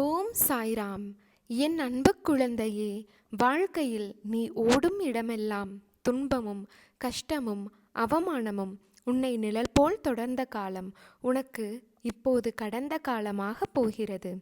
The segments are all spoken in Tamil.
ஓம் சாய்ராம். என் அன்பு குழந்தையே வாழ்க்கையில் நீ ஓடும் இடமெல்லாம் துன்பமும் கஷ்டமும் அவமானமும் உன்னை நிழல் போல் தொடர்ந்த காலம் உனக்கு இப்போது கடந்த காலமாக போகிறது.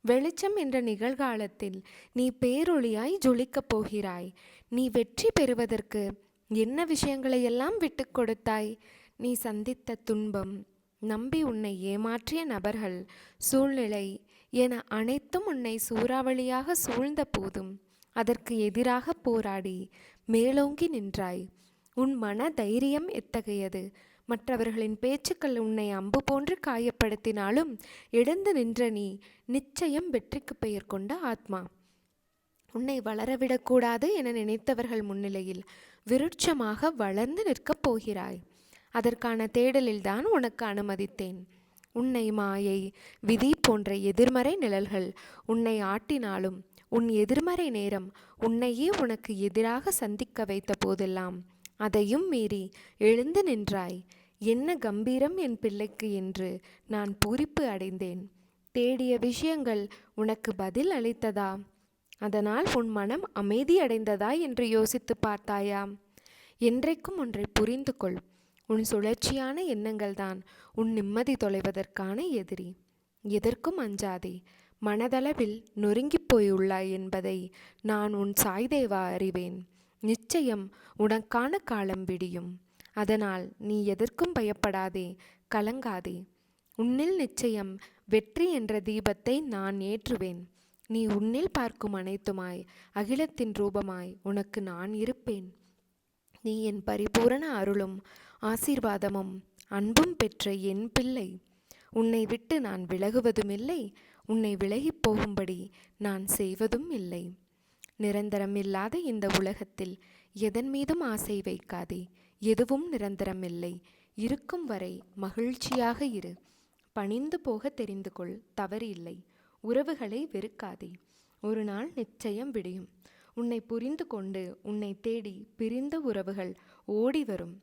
வெளிச்சம் என்ற நிகழ்காலத்தில் நீ பேரொளியாய் ஜொலிக்கப் போகிறாய். நீ வெற்றி பெறுவதற்கு என்ன விஷயங்களை எல்லாம் விட்டு கொடுத்தாய்? நீ சந்தித்த துன்பம் நம்பி உன்னை ஏமாற்றிய நபர்கள் சூழ்நிலை என அனைத்தும் உன்னை சூறாவளியாக சூழ்ந்த போதும் அதற்கு எதிராக போராடி மேலோங்கி நின்றாய். உன் மன தைரியம் எத்தகையது? மற்றவர்களின் பேச்சுக்கள் உன்னை அம்பு போன்று காயப்படுத்தினாலும் எழுந்து நின்ற நீ நிச்சயம் வெற்றிக்கு பெயர் கொண்ட ஆத்மா. உன்னை வளரவிடக்கூடாது என நினைத்தவர்கள் முன்னிலையில் விருட்சமாக வளர்ந்து நிற்கப் போகிறாய். அதற்கான தேடலில்தான் உனக்கு அனுமதித்தேன். உன்னை மாயை விதி போன்ற எதிர்மறை நிழல்கள் உன்னை ஆட்டினாலும் உன் எதிர்மறை நேரம் உன்னையே உனக்கு எதிராக சந்திக்க வைத்த போதெல்லாம் அதையும் மீறி எழுந்து நின்றாய். என்ன கம்பீரம் என் பிள்ளைக்கு என்று நான் பூரிப்பு அடைந்தேன். தேடிய விஷயங்கள் உனக்கு பதில் அளித்ததா? அதனால் உன் மனம் அமைதி அடைந்ததா என்று யோசித்து பார்த்தாயா? என்றைக்கும் ஒன்றை புரிந்து கொள் உன் சுழற்சியான எண்ணங்கள் தான் உன் நிம்மதி தொலைவதற்கான எதிரி. எதற்கும் அஞ்சாதே. மனதளவில் நொறுங்கிப் போயுள்ளாய் என்பதை நான் உன் சாய்தேவா அறிவேன். நிச்சயம் உனக்கான காலம் விடியும். அதனால் நீ எதற்கும் பயப்படாதே. கலங்காதே. உன்னில் நிச்சயம் வெற்றி என்ற தீபத்தை நான் ஏற்றுவேன். நீ உன்னில் பார்க்கும் அனைத்துமாய் அகிலத்தின் ரூபமாய் உனக்கு நான் இருப்பேன். நீ என் பரிபூரண அருளும் ஆசீர்வாதமும் அன்பும் பெற்ற என் பிள்ளை. உன்னை விட்டு நான் விலகுவதுமில்லை. உன்னை விலகிப் போகும்படி நான் செய்வதும் இல்லை. நிரந்தரமில்லாத இந்த உலகத்தில் எதன் மீதும் ஆசை வைக்காதே. எதுவும் நிரந்தரமில்லை. இருக்கும் வரை மகிழ்ச்சியாக இரு. பணிந்து போக தெரிந்து கொள். தவறு இல்லை. உறவுகளை வெறுக்காதே. ஒரு நாள் நிச்சயம் விடியும். உன்னை புரிந்து கொண்டு உன்னை தேடி பிரிந்த உறவுகள் ஓடி வரும்.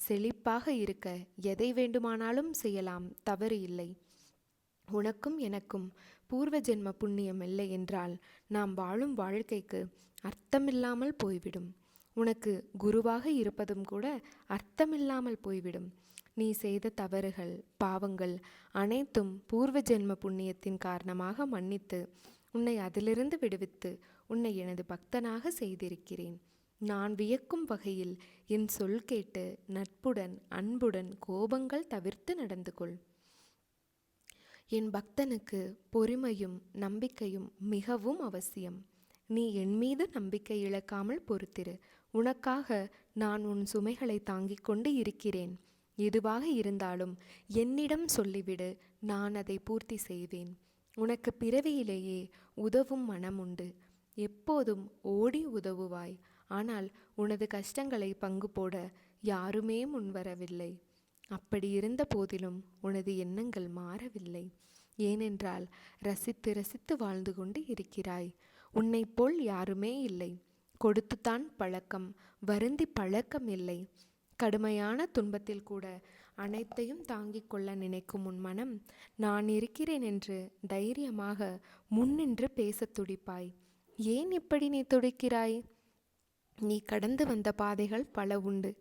செழிப்பாக இருக்க எதை வேண்டுமானாலும் செய்யலாம் தவறு இல்லை. உனக்கும் எனக்கும் பூர்வ ஜென்ம புண்ணியம் இல்லை என்றால் நாம் வாழும் வாழ்க்கைக்கு அர்த்தமில்லாமல் போய்விடும். உனக்கு குருவாக இருப்பதும் கூட அர்த்தமில்லாமல் போய்விடும். நீ செய்த தவறுகள் பாவங்கள் அனைத்தும் பூர்வ ஜென்ம புண்ணியத்தின் காரணமாக மன்னித்து உன்னை அதிலிருந்து விடுவித்து உன்னை எனது பக்தனாக செய்திருக்கிறேன். நான் வியக்கும் வகையில் என் சொல் கேட்டு நட்புடன் அன்புடன் கோபங்கள் தவிர்த்து நடந்து கொள். என் பக்தனுக்கு பொறுமையும் நம்பிக்கையும் மிகவும் அவசியம். நீ என் மீது நம்பிக்கை இழக்காமல் பொறுத்திரு. உனக்காக நான் உன் சுமைகளை தாங்கிக் கொண்டு இருக்கிறேன். எதுவாக இருந்தாலும் என்னிடம் சொல்லிவிடு. நான் அதை பூர்த்தி செய்வேன். உனக்கு பிறவியிலேயே உதவும் மனம் உண்டு எப்போதும் ஓடி உதவுவாய். ஆனால் உனது கஷ்டங்களை பங்கு போட யாருமே முன்வரவில்லை. அப்படி இருந்த போதிலும் உனது எண்ணங்கள் மாறவில்லை. ஏனென்றால் ரசித்து ரசித்து வாழ்ந்து கொண்டு இருக்கிறாய். உன்னைப் போல் யாருமே இல்லை. கொடுத்துத்தான் பழக்கம் வருந்தி பழக்கம் இல்லை. கடுமையான துன்பத்தில் கூட அனைத்தையும் தாங்கிக் கொள்ள நினைக்கும் உன் மனம் நான் இருக்கிறேன் என்று தைரியமாக முன்னின்று பேசத் துடிப்பாய். ஏன் இப்படி நீ துடிக்கிறாய்? நீ கடந்து வந்த பாதைகள் பல உண்டு.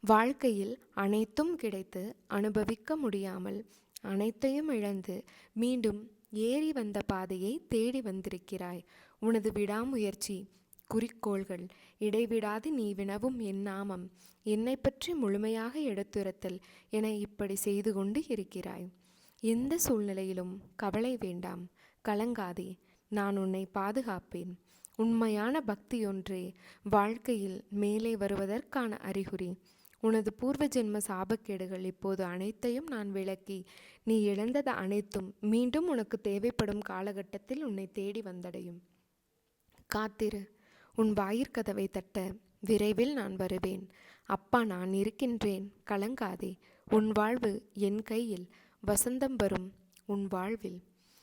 வாழ்க்கையில் அனைத்தும் கிடைத்து அனுபவிக்க முடியாமல் அனைத்தையும் இழந்து மீண்டும் ஏறி வந்த பாதையை தேடி வந்திருக்கிறாய். உனது விடாமுயற்சி குறிக்கோள்கள் இடைவிடாது நீ வினவும் என் நாமம் என்னை பற்றி முழுமையாக எடுத்துரைத்தல் என இப்படி செய்து கொண்டு இருக்கிறாய். எந்த சூழ்நிலையிலும் கவலை வேண்டாம். கலங்காதே. நான் உன்னை பாதுகாப்பேன். உண்மையான பக்தியொன்றே வாழ்க்கையில் மேலே வருவதற்கான அறிகுறி. உனது பூர்வ ஜென்ம சாபக்கேடுகள் இப்போது அனைத்தையும் நான் விளக்கி நீ இழந்தது அனைத்தும் மீண்டும் உனக்கு தேவைப்படும் காலகட்டத்தில் உன்னை தேடி வந்தடையும். காத்திரு உன் வாயிற்கதவை தட்ட விரைவில் நான் வருவேன். அப்பா நான் இருக்கின்றேன். கலங்காதே. உன் வாழ்வு என் கையில். வசந்தம் வரும் உன் வாழ்வில்.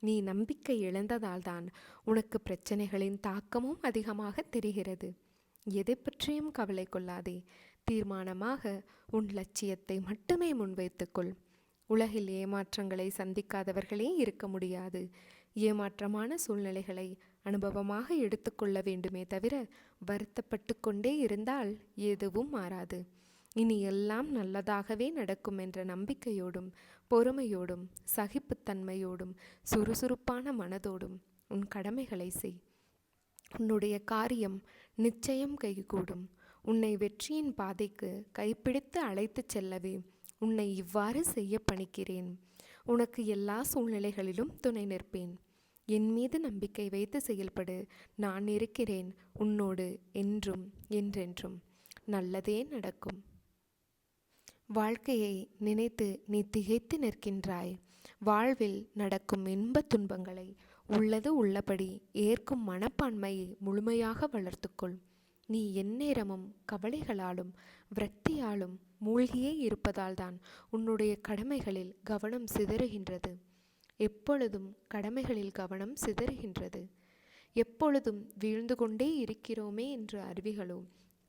நீ நம்பிக்கை இழந்ததால்தான் உனக்கு பிரச்சனைகளின் தாக்கமும் அதிகமாக தெரிகிறது. எதை பற்றியும் கவலை கொள்ளாதே. தீர்மானமாக உன் லட்சியத்தை மட்டுமே முன்வைத்துக்கொள் உலகில் ஏமாற்றங்களை சந்திக்காதவர்களே இருக்க முடியாது. ஏமாற்றமான சூழ்நிலைகளை அனுபவமாக எடுத்துக்கொள்ள வேண்டுமே தவிர வருத்தப்பட்டு கொண்டே இருந்தால் எதுவும் மாறாது. இனி எல்லாம் நல்லதாகவே நடக்கும் என்ற நம்பிக்கையோடும் பொறுமையோடும் சகிப்புத்தன்மையோடும் சுறுசுறுப்பான மனதோடும் உன் கடமைகளை செய். உன்னுடைய காரியம் நிச்சயம் கைகூடும். உன்னை வெற்றியின் பாதைக்கு கைப்பிடித்து அழைத்துச் செல்லவே உன்னை இவ்வாறு செய்ய பணிக்கிறேன். உனக்கு எல்லா சூழ்நிலைகளிலும் துணை நிற்பேன். என் மீது நம்பிக்கை வைத்து செயல்படு. நான் இருக்கிறேன் உன்னோடு என்றும் என்றென்றும். நல்லதே நடக்கும். வாழ்க்கையை நினைத்து நீ திகைத்து நிற்கின்றாய். வாழ்வில் நடக்கும் இன்ப துன்பங்களை உள்ளது உள்ளபடி ஏற்கும் மனப்பான்மையை முழுமையாக வளர்த்துக்கொள். நீ எந்நேரமும் கவலைகளாலும் விரக்தியாலும் மூழ்கியே இருப்பதால்தான் உன்னுடைய கடமைகளில் கவனம் சிதறுகின்றது. எப்பொழுதும் கடமைகளில் கவனம் சிதறுகின்றது. எப்பொழுதும் வீழ்ந்து கொண்டே இருக்கிறோமே என்று அருவிகளோ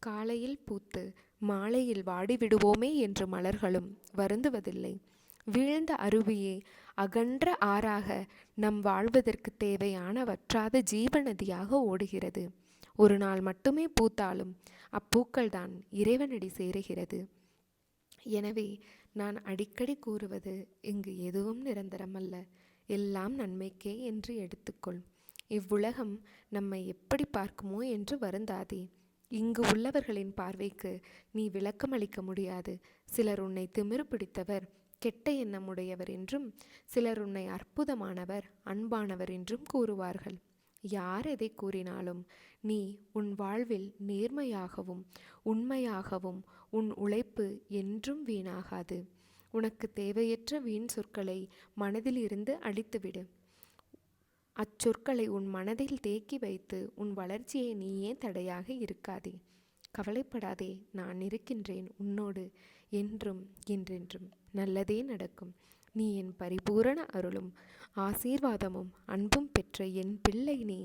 காலையில் பூத்து மாலையில் வாடிவிடுவோமே என்று மலர்களும் வருந்துவதில்லை. வீழ்ந்த அருவியே அகன்ற ஆறாக நம் வாழ்வதற்கு தேவையான வற்றாத ஜீவநதியாக ஓடுகிறது. ஒரு நாள் மட்டுமே பூத்தாலும் அப்பூக்கள்தான் இறைவனடி சேருகிறது. எனவே நான் அடிக்கடி கூறுவது இங்கு எதுவும் நிரந்தரமல்ல. எல்லாம் நன்மைக்கே என்று எடுத்துக்கொள். இவ்வுலகம் நம்மை எப்படி பார்க்குமோ என்று வருந்தாதே. இங்கு உள்ளவர்களின் பார்வைக்கு நீ விளக்கமளிக்க முடியாது. சிலர் உன்னை திமிரு பிடித்தவர் கெட்ட எண்ணமுடையவர் என்றும் சிலர் உன்னை அற்புதமானவர் அன்பானவர் என்றும் கூறுவார்கள். யார் எதை கூறினாலும் நீ உன் வாழ்வில் நேர்மையாகவும் உண்மையாகவும் உன் உழைப்பு என்றும் வீணாகாது. உனக்கு தேவையற்ற வீண் சொற்களை மனதில் இருந்து அழித்துவிடு. அச்சொற்களை உன் மனதில் தேக்கி வைத்து உன் வளர்ச்சியை நீயே தடையாக இருக்காதே? கவலைப்படாதே நான் இருக்கின்றேன் உன்னோடு என்றும் என்றென்றும். நல்லதே நடக்கும். நீ என் பரிபூரண அருளும் ஆசீர்வாதமும் அன்பும் பெற்ற என் பிள்ளை நீ.